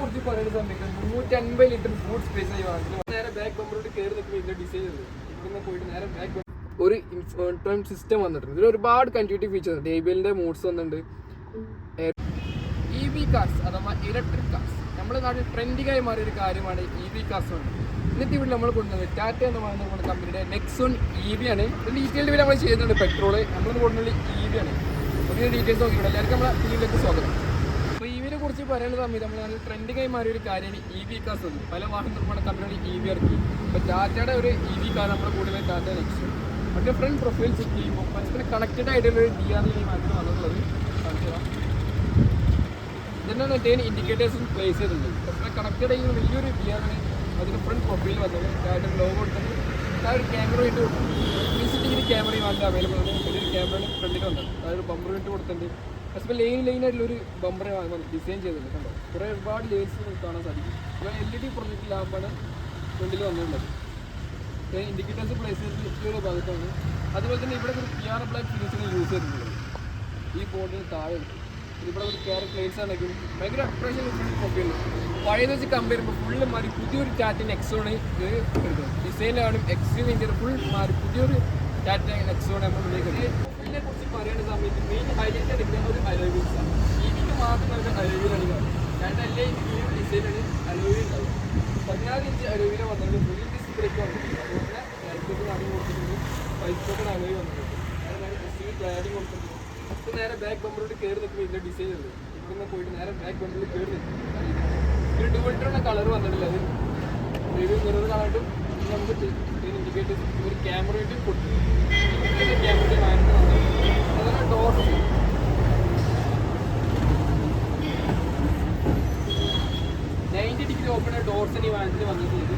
കുറിച്ച് പറയുന്ന സമയത്ത് മുന്നൂറ്റി അൻപത് ലിറ്റർ ഫുഡ് സ്പേസ് ആയി വാങ്ങിച്ചു നേരെ ബാക്ക് ബമ്പറോട്ട് കയറി നിൽക്കുമ്പോൾ ഇതിന്റെ ഡിസൈൻ ഉണ്ട്. ഇവിടുന്ന് പോയിട്ട് നേരെ ബാക്ക് ഒരു ഇൻഫോൺ സിസ്റ്റം വന്നിട്ടുണ്ട്. ഇതിൽ ഒരുപാട് കണ്ടിന്യൂറ്റി ഫീച്ചേഴ്സ് ഡേബിളിന്റെ മൂഡ്സ് വന്നിട്ടുണ്ട്. ഇ വി കാർസ് അഥവാ ഇലക്ട്രിക് കാർസ് നമ്മുടെ നാട്ടിൽ ട്രെൻഡിങ്ങായി മാറിയ ഒരു കാര്യമാണ് ഇ വി കാർസ് ഉണ്ട് ഇന്നത്തെ ഇവിടെ നമ്മൾ കൊണ്ടുവന്നത് ടാറ്റ എന്ന് പറയുന്ന കമ്പനിയുടെ നെക്സോൺ ഇ വി ആണ്. ഡീറ്റെയിൽഡ് വില നമ്മൾ ചെയ്യുന്നുണ്ട്. പെട്രോൾ നമ്മൾ കൊണ്ടുവന്നത് ഇ വി ആണ്. പുതിയ ഡീറ്റെയിൽസ് നോക്കിയിട്ടുണ്ട് എല്ലാവർക്കും നമ്മളെ ടീമിലേക്ക് സ്വാഗതം. കുറിച്ച് പറയുന്ന സമയത്ത് നമ്മൾ നല്ല ട്രെൻഡിങ്ങായി മാറിയ ഒരു കാര്യമാണ് ഇ വി കാസ് ഉണ്ട് പല വാഹന നിർമ്മാണ കമ്പനികളും ഇ വി ഇറക്കി. ഇപ്പോൾ ടാറ്റയുടെ ഒരു ഇ വി കാർ നമ്മുടെ കൂടുതൽ ടാറ്റ നെക്സ്റ്റ് അതിന്റെ ഫ്രണ്ട് പ്രൊഫൈൽ ചെക്ക് ചെയ്യുമ്പോൾ പരസ്പരം കണക്റ്റഡ് ആയിട്ടുള്ള ഒരു ഡി ആർ ഇ മാത്രം വന്നിട്ടുള്ളത് ഇതെന്നാണ് മറ്റേ ഇൻഡിക്കേറ്റേഴ്സും പ്ലേസ് ചെയ്തിട്ടുണ്ട് പക്ഷേ കണക്റ്റഡ് ചെയ്യുന്ന വലിയൊരു ഡി ഗിയറാണ് അതിന് ഫ്രണ്ട് പ്രൊഫൈൽ വന്നത് ടാറ്റ ലോഗോ കൊടുത്തത് ആ ഒരു ക്യാമറ ഇട്ട് കൊടുത്തു. ത്രീ സിറ്റി ക്യാമറയും അതിന്റെ അവൈലബിൾ ആണ്. വലിയൊരു ക്യാമറ ഫ്രണ്ടിൽ വന്നത്. അതായത് ബമ്പർ ഇട്ട് കൊടുത്തിട്ടുണ്ട്. പക്ഷേ ലൈൻ ആയിട്ടുള്ള ഒരു ബമ്പർ ഡിസൈൻ ചെയ്തിട്ടുണ്ട് കണ്ടോ? കുറേ ഒരുപാട് ലെയിൻസ് കാണാൻ സാധിക്കും. അപ്പോൾ എൽ ഇ ഡി പ്രൊജക്റ്റിലാകുമ്പോഴാണ് ഫ്രണ്ടിൽ വന്നിട്ടുള്ളത്. ഇൻഡിക്കേറ്റേഴ്സ് പ്ലേസ് ചെയ്തിട്ടുള്ള ഭാഗത്താണ്. അതുപോലെ തന്നെ ഇവിടെ ഒരു P R black finishing use ചെയ്തിട്ടുള്ളത് ഈ ബോർഡിന് താഴെ. ഇവിടെ ഒരു കെയർ പ്ലേസ് ആണെങ്കിലും ഭയങ്കര അട്രാക്ഷൻ പ്രൊഫൈൽ പഴയത് വെച്ച് കമ്പയർ ചെയ്യുമ്പോൾ ഫുള്ള് മാറി പുതിയൊരു ടാറ്റ എക്സോണ് ഇത് എടുക്കുന്നത് ഡിസൈനാണ് എക്സ്ട്രീം ഫുൾ മാറി പുതിയൊരു ടാറ്റ നെക്സോൺ നമ്മൾ വിളിക്കുന്നത്. ഇതിനെ കുറിച്ച് പറയുന്ന സമയത്ത് മെയിൻ ഹൈലൈറ്റ് എടുക്കുന്ന ഒരു അലോവീൽസ് ആണ്. ടിവിക്ക് മാത്രം ഒരു അലോവീലാണ് ടാറ്റ എല്ലാ ഇന്ത്യയിലും ഡിസൈനാണ് അലോയിൽ ഉണ്ടാവും പതിനാറ് ഇഞ്ച് അലോയിലെ വന്നത് ഫുൾ ഡിസ്പ്ലേക്ക് വന്നിട്ടുണ്ട് അതുപോലെ നടന്നു കൊടുത്തിട്ടുണ്ട് പൈസൊക്കെ അലോയിൽ വന്നിട്ടുണ്ട് ക്ലാഡിങ് കൊടുത്തിട്ടുണ്ട് ഇപ്പൊ നേരെ ബാക്ക് ബമ്പറോട് കയറി നിൽക്കുമ്പോൾ ഇതിന്റെ ഡിസൈൻ ഉണ്ട്. ഇവിടുന്ന് പോയിട്ട് നേരെ ബാക്ക് ബമ്പറിൽ കയറി നിൽക്കും ഒരു ഡുവൽറ്ററുടെ കളർ വന്നിട്ടില്ല അത്. റിവ്യൂ മിറർ കളറിട്ടും നമുക്ക് ഇൻഡിക്കേറ്റ് ഒരു ക്യാമറ ആയിട്ട് കൊടുത്തു ക്യാമറ വാങ്ങിട്ട് വന്നത് ഡോർസ് നയന്റി ഡിഗ്രി ഓപ്പൺ ആയ ഡോർസ് ഇനി വാങ്ങിച്ച് വന്നിട്ടുണ്ട്.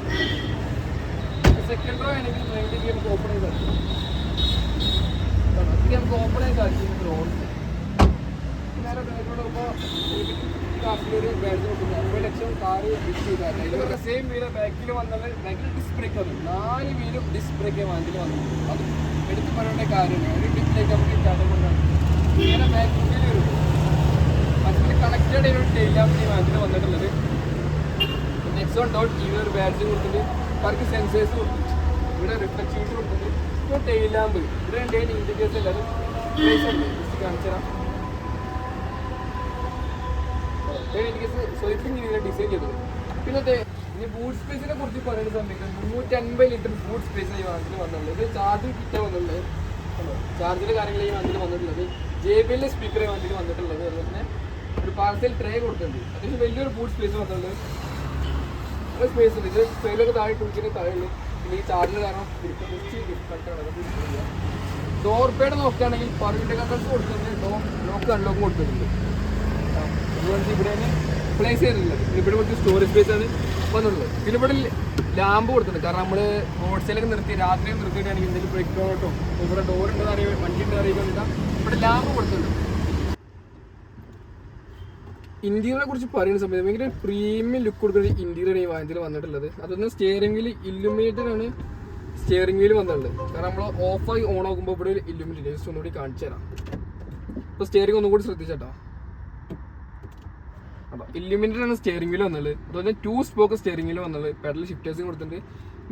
സെക്കൻഡ് റോ ആണെങ്കിൽ നയന്റി ഡിഗ്രി നമുക്ക് ഓപ്പൺ ചെയ്ത് തരും നമുക്ക് ഓപ്പൺ ആയി കാണിക്കും ഡോർസ് നേരെ ബാക്കിലോട്ട് പോകുമ്പോൾ കാറിലൊരു ബാഡ്ജ് നോക്കുന്നു അമ്പത് ലക്ഷം കാറ് ബുക്ക് ചെയ്താൽ ഇവരുടെ സെയിം വീൽ ബാക്കിൽ വന്നത് ബാക്കിൽ ഡിസ്ക് ബ്രേക്ക് വന്നു. നാല് വീലും ഡിസ്ക് ബ്രേക്ക് വാങ്ങിൽ വന്നു. അത് എടുത്ത് പറയേണ്ട കാര്യമാണ് ഒരു ഡിസ്പ്ലേക്ക് നമുക്ക് ചാട്ടം കൊണ്ടാണ് ഇങ്ങനെ ബാക്കിൽ വരും അതിന് കണക്റ്റഡ് ഒരു ടെയിലാമിന് വാങ്ങിൽ വന്നിട്ടുള്ളത്. നെക്സോൺ ഡോട്ട് ഈ ഒരു ബാഡ്ജ് കൊടുത്തിട്ട് അവർക്ക് സെൻസേഴ്സ് കൊടുത്തു ഇവിടെ റിഫ്ലക്ഷൻസ് കൊടുത്തിട്ട് ഇപ്പോൾ ടെയിലാമ്പ് ഇവിടെ എന്തെങ്കിലും ഇൻഡിക്കേറ്റർ എല്ലാവരും കാണിച്ചു തരാം സ്വൈപ്പിംഗ് രീതിയിൽ ഡിസൈൻ ചെയ്തത്. പിന്നെ ദേ, ഇനി ബൂട്ട് സ്പേസിനെ കുറിച്ച് പറയുന്ന സമയത്ത് മുന്നൂറ്റി അൻപത് ലിറ്റർ ബൂട്ട് സ്പേസ് ഈ വാഹനത്തിൽ വന്നിട്ടുള്ളത്. ചാർജ് കിറ്റ വന്നിട്ടുള്ളത്. ചാർജിന്റെ കാര്യങ്ങൾ ഈ വാഹനത്തിൽ വന്നിട്ടുള്ളത്. ജെ ബി എല്ലിന്റെ സ്പീക്കർ വാഹനത്തിൽ വന്നിട്ടുള്ളത്. അതുപോലെ തന്നെ ഒരു പാർസൽ ട്രേ കൊടുത്തിട്ടുണ്ട്. അത്യാവശ്യം വലിയൊരു ബൂട്ട് സ്പേസ് വന്നിട്ടുള്ളത്. നല്ല സ്പേസ് ഉണ്ട്. ഇത് താഴെ കുളിക്കുന്ന താഴെയുള്ളൂ പിന്നെ ഈ ചാർജിന് കാരണം ഡോർ പേഡ് നോക്കുകയാണെങ്കിൽ പറഞ്ഞിട്ട് കൺട്രോൾസ് കൊടുത്തിട്ടുണ്ട്. ഡോർ ലോക്ക് അൺലോക്ക് കൊടുത്തിട്ടുണ്ട്. ഇവിടെ പ്ലേസ് ചെയ്തിട്ടുള്ളത്. ഇവിടെ കുറച്ച് സ്റ്റോറേജ് സ്പേസ് ആണ് വന്നിട്ടുള്ളത്. പിന്നെ ഇവിടെ ലാമ്പ് കൊടുത്തിട്ടുണ്ട്. കാരണം നമ്മൾ റോഡ് സൈഡിലൊക്കെ നിർത്തി രാത്രി നിർത്തിയിട്ടാണെങ്കിൽ എന്തെങ്കിലും ബ്രേക്ക് ഡോട്ടോ ഇവിടെ ഡോർ ഉണ്ടെന്ന് അറിയുക വണ്ടി ഉണ്ടെന്ന് അറിയുക ഇവിടെ ലാമ്പ് കൊടുത്തിട്ടുണ്ട്. ഇന്റീരിയറെ കുറിച്ച് പറയുന്ന സമയത്ത് ഭയങ്കര പ്രീമിയം ലുക്ക് കൊടുക്കുന്ന ഇന്റീരിയർ ഈ വാഹനത്തിൽ വന്നിട്ടുള്ളത്. അതൊന്ന് സ്റ്റിയറിംഗ് വീൽ ആണ് സ്റ്റിയറിംഗ് വീൽ വന്നിട്ടുള്ളത് കാരണം നമ്മൾ ഓഫായി ഓൺ ആകുമ്പോൾ ഇവിടെ ഇല്ലുമിനേറ്റ് ജസ്റ്റ് ഒന്നുകൂടി കാണിച്ചു തരാം അപ്പോൾ സ്റ്റിയറിംഗ് ഒന്നുകൂടി ശ്രദ്ധിച്ചേട്ടോ. അപ്പോൾ ഇല്ലുമിനേറ്റഡ് ആണ് സ്റ്റിയറിംഗ് വീൽ വന്നത്. അതുപോലെ ടു സ്പോക്ക് സ്റ്റിയറിംഗ് വീൽ വന്നത്. പെഡൽ ഷിഫ്റ്റേഴ്സും കൊടുത്തിട്ടുണ്ട്.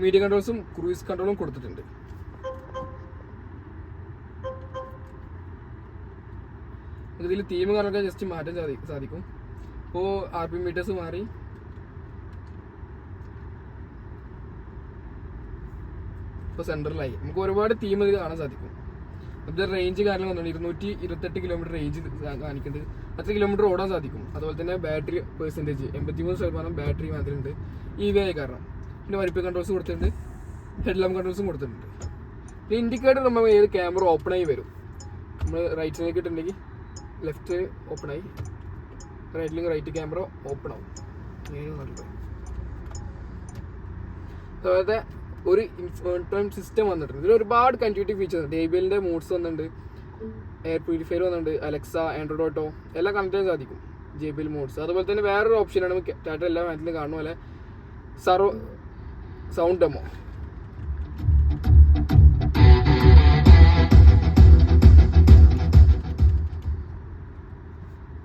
മീഡിയ കൺട്രോൾസും ക്രൂയിസ് കൺട്രോളും കൊടുത്തിട്ടുണ്ട്. ഇതിൽ തീം കാര്യങ്ങളൊക്കെ ജസ്റ്റ് മാറ്റാൻ സാധി സാധിക്കും. ഇപ്പോൾ ആർ പി മീറ്റേഴ്സ് മാറി. ഇപ്പോൾ സെൻട്രലായി നമുക്ക് ഒരുപാട് തീം ഇതിൽ കാണാൻ സാധിക്കും. അതിന്റെ റേഞ്ച് കാരണം വന്നുകൊണ്ട് ഇരുന്നൂറ്റി ഇരുപത്തെട്ട് കിലോമീറ്റർ റേഞ്ച് കാണിക്കുന്നത്. അത്ര കിലോമീറ്റർ ഓടാൻ സാധിക്കും. അതുപോലെ തന്നെ ബാറ്ററി പെർസെന്റേജ് എൺപത്തിമൂന്ന് ശതമാനം ബാറ്ററി മാത്രമുണ്ട് ഇ വി ഐ കാരണം. പിന്നെ വരിപ്പ് കൺട്രോൾസ് കൊടുത്തിട്ടുണ്ട്. ഹെഡ് കൺട്രോൾസും കൊടുത്തിട്ടുണ്ട്. പിന്നെ ഇൻഡിക്കേറ്റർ നമ്മൾ ഏത് ക്യാമറ ഓപ്പൺ ആയി വരും? നമ്മൾ റൈറ്റ് ഇട്ടിട്ടുണ്ടെങ്കിൽ ലെഫ്റ്റ് ഓപ്പൺ ആയി. റൈറ്റിലും റൈറ്റ് ക്യാമറ ഓപ്പൺ ആവും. അതുപോലത്തെ ഒരു ഇൻഫോൺ സിസ്റ്റം വന്നിട്ടുണ്ട്. ഇതിൽ ഒരുപാട് കണ്ടിന്യൂറ്റി ഫീച്ചേഴ്സ് ഉണ്ട്. എല്ലിന്റെ മൂഡ്സ് വന്നിട്ടുണ്ട്. എയർ പ്യൂരിഫയർ വന്നിട്ടുണ്ട്. അലക്സ ആൻഡ്രോയിഡ് ഓട്ടോ എല്ലാം കണക്ട് ചെയ്യാൻ സാധിക്കും. ജെ ബി എൽ മൂഡ്സ് അതുപോലെ തന്നെ വേറൊരു ഓപ്ഷനാണ് ടാറ്റ എല്ലാ മാറ്റിലും കാണുന്ന പോലെ സർവ സൗണ്ട് ഡെമോ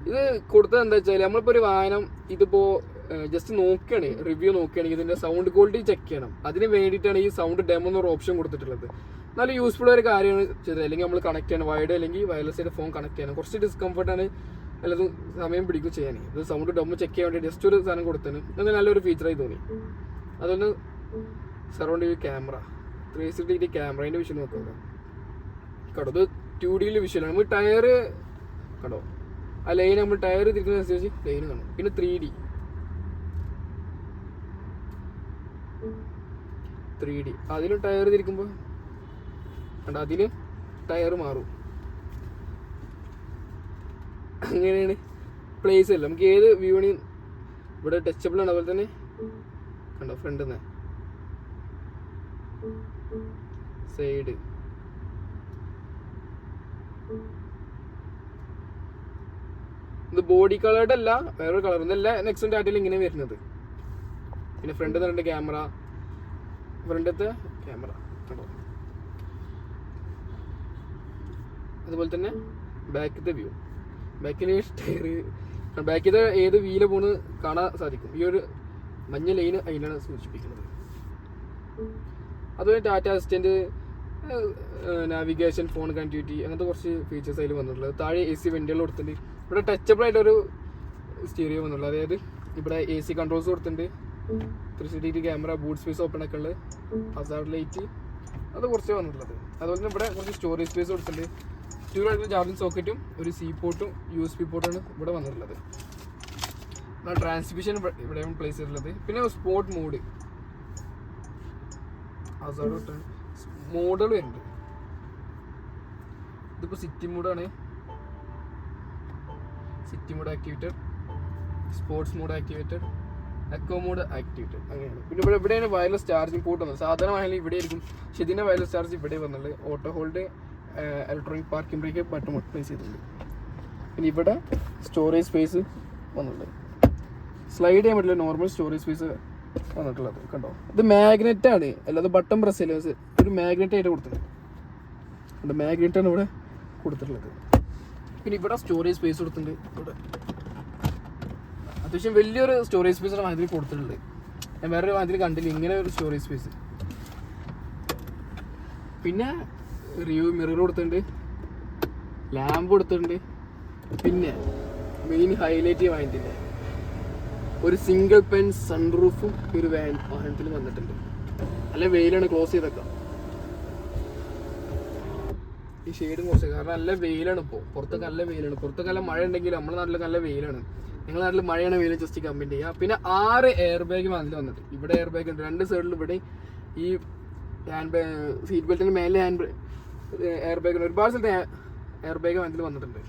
ഇത് കൊടുത്തത് എന്താ വെച്ചാൽ നമ്മളിപ്പോൾ ഒരു വാഹനം ഇതിപ്പോൾ ജസ്റ്റ് നോക്കുകയാണ് റിവ്യൂ നോക്കുകയാണെങ്കിൽ ഇതിന്റെ സൗണ്ട് ക്വാളിറ്റി ചെക്ക് ചെയ്യണം. അതിന് വേണ്ടിയിട്ടാണ് ഈ സൗണ്ട് ഡെമോ എന്നൊരു ഓപ്ഷൻ കൊടുത്തിട്ടുള്ളത്. നല്ല യൂസ്ഫുൾ ഒരു കാര്യമാണ് ചെയ്തത്. അല്ലെങ്കിൽ നമ്മൾ കണക്ട് ചെയ്യണം. വൈഡ് അല്ലെങ്കിൽ വയർലെസ് ഫോൺ കണക്ട് ചെയ്യണം. കുറച്ച് ഡിസ്കംഫർട്ടാണ് എല്ലാതും സമയം പിടിക്കും ചെയ്യാൻ ഇത് സൗണ്ട് ഡെമോ ചെക്ക് ചെയ്യാൻ വേണ്ടി ജസ്റ്റ് ഒരു സാധനം കൊടുത്തതിന് അത് നല്ലൊരു ഫീച്ചറായി തോന്നി. അതൊന്ന് സറൗണ്ട് ചെയ്ത് ക്യാമറ ത്രീ സിക്സ്റ്റി ഡിഗ്രി ക്യാമറേന്റെ വിഷയം നോക്കുക കേട്ടോ ഇത് ടു ഡിയിൽ വിഷയമാണ് നമ്മൾ ടയർ കടോ ആ ലൈൻ നമ്മൾ ടയർ തിരിക്കുന്നതനുസരിച്ച് ലൈൻ കാണും. പിന്നെ ത്രീ ഡി ത്രീ ഡി അതിൽ ടയർ തിരിക്കുമ്പോൾ കണ്ട അതിൽ ടയർ മാറും. അങ്ങനെയാണ് പ്ലേസ് അല്ല നമുക്ക് ഏത് വ്യൂണി ഇവിടെ ടച്ചബിൾ ആണ്. അതുപോലെ തന്നെ കണ്ടോ ഫ്രണ്ട് സൈഡ് ഇത് ബോഡി കളേർഡ് അല്ല വേറൊരു കളർ ഇതല്ല നെക്സ്റ്റ് ഡാറ്റയിൽ ഇങ്ങനെ വരുന്നത്. പിന്നെ ഫ്രണ്ടിൽ രണ്ട് ക്യാമറ ഫ്രണ്ടത്തെ ക്യാമറ കണ്ടോ? അതുപോലെ തന്നെ ബാക്കിലത്തെ വ്യൂ ബാക്കിലെ ടയർ ബാക്കിലെ ഏത് വീല പോണ് കാണാൻ സാധിക്കും. ഈ ഒരു മഞ്ഞ ലൈൻ അതിനാണ് സൂചിപ്പിക്കുന്നത്. അതുപോലെ Tata assistant navigation phone connectivity അങ്ങനത്തെ കുറച്ച് ഫീച്ചേഴ്സ് അതിൽ വന്നിട്ടുള്ളത്. താഴെ എ സി വെന്റുകൾ കൊടുത്തിട്ടുണ്ട്. ഇവിടെ ടച്ചബിൾ ആയിട്ടൊരു സ്റ്റീരിയോ വന്നിട്ടുള്ളത്. അതായത് ഇവിടെ എ സി കൺട്രോൾസ് കൊടുത്തിട്ടുണ്ട്. Three sixty degree camera boot space open ഒക്കെ ഉള്ളത്. ഹസാർഡ് ലൈറ്റ് അത് കുറച്ച് വന്നിട്ടുള്ളത്. അതുപോലെ തന്നെ ഇവിടെ കുറച്ച് സ്റ്റോറേജ് സ്പേസ് കൊടുത്തിട്ടുണ്ട്. ടൂ ആയിട്ട് ചാർജിങ് സോക്കറ്റും ഒരു സി പോർട്ടും യു എസ് പി പോർട്ടാണ് ഇവിടെ വന്നിട്ടുള്ളത്. ട്രാൻസ്മിഷൻ ഇവിടെ പ്ലേസ് ചെയ്തിട്ടുള്ളത്. പിന്നെ സ്പോർട്ട് മോഡ് ഹസാർഡ് മോഡുകൾ വരുന്നുണ്ട്. ഇതിപ്പോൾ city മോഡാണ് city mode activated sports mode activated eco activity. അങ്ങനെയാണ്. പിന്നെ ഇവിടെ ഇവിടെയാണ് വയർലെസ് ചാർജിങ് പോർട്ട് വന്നത്. സാധാരണ വാഹനം ഇവിടെ ആയിരിക്കും. പക്ഷെ ഇതിന്റെ വയർലെസ് ചാർജ് ഇവിടെ വന്നുള്ളത് auto hold electronic parking brake button place ചെയ്തിട്ടുണ്ട്. പിന്നെ ഇവിടെ സ്റ്റോറേജ് സ്പേസ് വന്നിട്ടുണ്ട്. സ്ലൈഡ് ചെയ്യാൻ പറ്റില്ല. നോർമൽ സ്റ്റോറേജ് സ്പേസ് വന്നിട്ടുള്ളത്. കണ്ടോ? ഇത് മാഗ്നറ്റ് ആണ്. അല്ലാതെ ബട്ടൺ പ്രസ് ചെയ്യില്ല. ഒരു മാഗ്നറ്റ് ആയിട്ട് കൊടുത്തിട്ടുണ്ട്. മാഗ്നറ്റ് ആണ് ഇവിടെ കൊടുത്തിട്ടുള്ളത്. പിന്നെ ഇവിടെ സ്റ്റോറേജ് സ്പേസ് കൊടുത്തിട്ടുണ്ട്. ഇവിടെ. അത്യാവശ്യം വലിയൊരു സ്റ്റോറേജ് സ്പേസാണ് അതിൽ കൊടുത്തിട്ടുള്ളത്. ഞാൻ വേറൊരു വാഹനത്തിൽ കണ്ടില്ല ഇങ്ങനെ ഒരു സ്റ്റോറേജ് സ്പേസ് പിന്നെ റിവ്യൂ മിറർ കൊടുത്തിട്ടുണ്ട്. ലാമ്പ് കൊടുത്തിട്ടുണ്ട്. പിന്നെ മെയിൻ ഹൈലൈറ്റ് വാങ്ങിയിട്ടില്ല ഒരു സിംഗിൾ പെൻ സൺറൂഫും ഒരു വാൻ വാഹനത്തിൽ വന്നിട്ടുണ്ട്. അല്ല വെയിലാണ് ക്ലോസ് ചെയ്തേക്കാം. ഈ ഷെയ്ഡും കുറച്ച് കാരണം നല്ല വെയിലാണ് ഇപ്പോൾ പുറത്തൊക്കെ നല്ല വെയിലാണ്. പുറത്തൊക്കെ നല്ല മഴ ഉണ്ടെങ്കിൽ നമ്മുടെ നാട്ടിലൊക്കെ നല്ല വെയിലാണ്. നിങ്ങളുടെ നാട്ടിൽ മഴയാണ് വെയിൽ ജസ്റ്റ് കമ്പനി ചെയ്യുക പിന്നെ ആറ് എയർ ബാഗ് അതിൽ വന്നിട്ട്. ഇവിടെ എയർ ബാഗ് ഉണ്ട്. രണ്ട് സൈഡിലും ഇവിടെ ഈ ഹാൻഡ് ബാഗ് സീറ്റ് ബെൽറ്റിന് മേലെ ഹാൻഡ് എയർ ബാഗ് ഉണ്ട്. ഒരുപാട് സ്ഥലത്ത് എയർ ബാഗ് അതിൽ വന്നിട്ടുണ്ട്.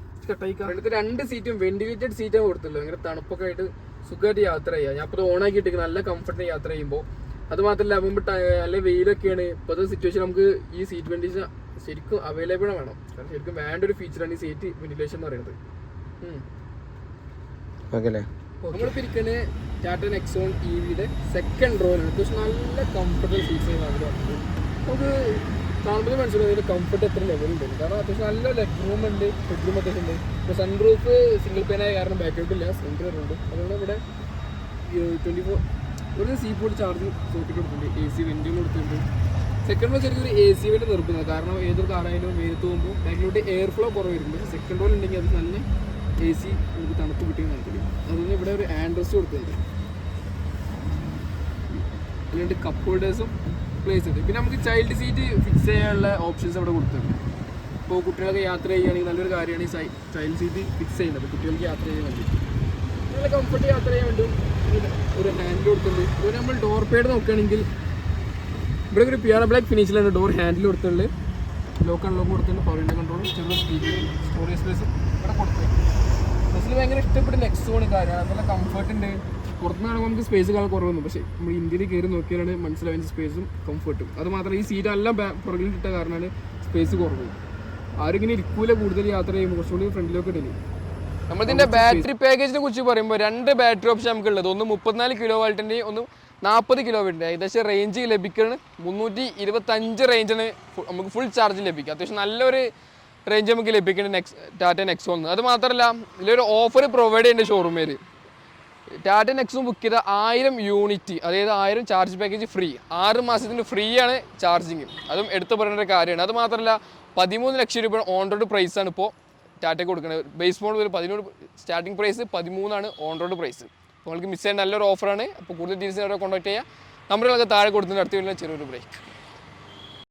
അടുത്ത് രണ്ട് സീറ്റും വെന്റിലേറ്റഡ് സീറ്റും കൊടുത്തുള്ളൂ ഭയങ്കര തണുപ്പൊക്കെ ആയിട്ട് സുഖമായിട്ട് യാത്ര ചെയ്യാം. ഞാൻ അപ്പോൾ ഓണാക്കി ഇട്ടിട്ട് നല്ല കംഫർട്ട് യാത്ര ചെയ്യുമ്പോൾ അത് മാത്രമല്ല അപ്പം നല്ല വെയിലൊക്കെയാണ്. ഇപ്പോഴത്തെ സിറ്റുവേഷൻ നമുക്ക് ഈ സീറ്റ് വെന്റിലേഷൻ ശരിക്കും അവൈലബിൾ വേണം. കാരണം ശരിക്കും വേണ്ട ഒരു ഫീച്ചറാണ് ഈ സീറ്റ് വെന്റിലേഷൻ എന്ന് പറയുന്നത്. ഓക്കെ നമ്മളിപ്പോൾ ഇരിക്കുന്നത് ടാറ്റ നെക്സോൺ ഇ വിയുടെ സെക്കൻഡ് റോയിലാണ് അത്യാവശ്യം നല്ല കംഫർട്ടബിൾ സീറ്റ്സ് നമുക്ക് കാണുമ്പോൾ മനസ്സിലാവും ഇതിന്റെ കംഫർട്ട് എത്ര ലെവലുണ്ട് കാരണം അത്യാവശ്യം നല്ല ലെഗ് റൂം ഉണ്ട് ബെഡ്റൂം അത്യാവശ്യം ഉണ്ട്. ഇപ്പോൾ സൺറൂഫ് സിംഗിൾ പേനായ കാരണം ബാക്കൗട്ടില്ല ഉണ്ട്. അതുകൊണ്ട് ഇവിടെ ട്വന്റി ഫോർ ഒരു സീ പോർട്ട് ചാർജ് കൊടുത്തിട്ടുണ്ട്. എ സി കൊടുത്തിട്ടുണ്ട്. സെക്കൻഡ് റോ ശരിക്കും ഒരു എ നിർത്തുന്നത് കാരണം ഏതൊരു കാറായാലും വെയിലത്ത് പോകുമ്പോൾ ബാക്കിലോട്ട് എയർ ഫ്ലോ കുറവായിരിക്കും പക്ഷേ സെക്കൻഡ് റോയിൽ ഉണ്ടെങ്കിൽ അത് നല്ല എ സി നമുക്ക് തണുപ്പ് കിട്ടിയെന്ന് നൽകില്ല അതുകൊണ്ട് ഇവിടെ ഒരു ആൻഡ്രസ് കൊടുത്തിട്ടുണ്ട്. അല്ലാണ്ട് കപ്പ് ഹോൾഡേഴ്സും പ്ലേസ് ഉണ്ട്. പിന്നെ നമുക്ക് ചൈൽഡ് സീറ്റ് ഫിക്സ് ചെയ്യാനുള്ള ഓപ്ഷൻസ് അവിടെ കൊടുത്തിട്ടുണ്ട്. ഇപ്പോൾ കുട്ടികളൊക്കെ യാത്ര ചെയ്യുകയാണെങ്കിൽ നല്ലൊരു കാര്യമാണ് ഈ ചൈൽഡ് സീറ്റ് ഫിക്സ് ചെയ്യുന്നത്. കുട്ടികൾക്ക് യാത്ര ചെയ്യാൻ വേണ്ടി. നല്ല കംഫർട്ട് യാത്ര ചെയ്യാൻ വേണ്ടി ഒരു- ഹാൻഡിൽ കൊടുത്തിട്ടുണ്ട്. ഇവിടെ നമ്മൾ ഡോർ പേഡ് നോക്കുകയാണെങ്കിൽ ഇവിടെ ഒരു പിയാനോ ബ്ലാക്ക് ഫിനിഷിലാണ് ഡോർ ഹാൻഡിൽ കൊടുത്തിട്ടുള്ളത്. ലോക്ക് അൺലോക്ക് കൊടുത്തിട്ടുണ്ട് പവർ വിൻഡോ കൺട്രോൾ ചെറിയ സ്പീക്കർ സ്റ്റോറേജ് സ്പേസ് ഇവിടെ കൊടുത്തിട്ടുണ്ട് ബസ്സിൽ ഭയങ്കര ഇഷ്ടപ്പെട്ട നെക്സോൺ കാര്യമാണ് നല്ല കംഫർട്ട് ഉണ്ട്. പുറത്തുനിന്ന് കാണുമ്പോൾ നമുക്ക് സ്പേസ് കാണാൻ കുറവൊന്നും പക്ഷേ നമ്മൾ ഇന്ത്യയിൽ കയറി നോക്കിയാലാണ് മനസ്സിലാവുന്ന സ്പേസും കംഫർട്ടും അത് മാത്രമല്ല ഈ സീറ്റ് എല്ലാം പുറകിൽ ഇട്ട കാരണമാണ് സ്പേസ് കുറവ്. ആരും ഇങ്ങനെ ഇരിക്കൂല കൂടുതൽ യാത്ര ചെയ്യുമ്പോൾ കുറച്ചുകൂടി ഫ്രണ്ടിലൊക്കെ ഇടയിൽ നമ്മളിതിന്റെ ബാറ്ററി പാക്കേജിനെ കുറിച്ച് പറയുമ്പോൾ രണ്ട് ബാറ്ററി ഓപ്ഷൻ നമുക്ക് ഉള്ളത് ഒന്ന് മുപ്പത്തിനാല് കിലോ വാൾട്ടിന്റെയും ഒന്ന് നാൽപ്പത് കിലോ വാട്ടിന്റെ ഏകദേശം റേഞ്ച് ലഭിക്കുന്നത് മുന്നൂറ്റി ഇരുപത്തഞ്ച് റേഞ്ചിന് നമുക്ക് ഫുൾ ചാർജ് ലഭിക്കും. അത്യാവശ്യം നല്ലൊരു റേഞ്ച് നമുക്ക് ലഭിക്കുന്നുണ്ട് നെക്സ് ടാറ്റ നെക്സോന്ന് അത് മാത്രമല്ല ഇതിലൊരു ഓഫർ പ്രൊവൈഡ് ചെയ്യുന്നുണ്ട് ഷോറൂമിൽ ടാറ്റ നെക്സും ബുക്ക് ചെയ്ത ആയിരം യൂണിറ്റ് അതായത് ആയിരം ചാർജ് പാക്കേജ് ഫ്രീ ആറ് മാസത്തിന് ഫ്രീ ആണ് ചാർജിങ് അതും എടുത്തു പറയേണ്ട ഒരു കാര്യമാണ്. അത് മാത്രമല്ല പതിമൂന്ന് ലക്ഷം രൂപ ഓൺ റോഡ് പ്രൈസാണ് ഇപ്പോൾ ടാറ്റയ്ക്ക് കൊടുക്കുന്നത് ബേസ് മോഡൽ ഒരു പതിനൂറ് സ്റ്റാർട്ടിംഗ് പ്രൈസ് പതിമൂന്നാണ് ഓൺ റോഡ് പ്രൈസ് നിങ്ങൾക്ക് മിസ് ചെയ്യാൻ നല്ലൊരു ഓഫറാണ് അപ്പോൾ കൂടുതൽ ഡീറ്റെയിൽസ് അവിടെ കോൺടാക്ട് ചെയ്യുക നമ്പറുകളൊക്കെ താഴെ കൊടുത്തിട്ട് അടുത്ത് വരുന്ന ചെറിയൊരു ബ്രേക്ക്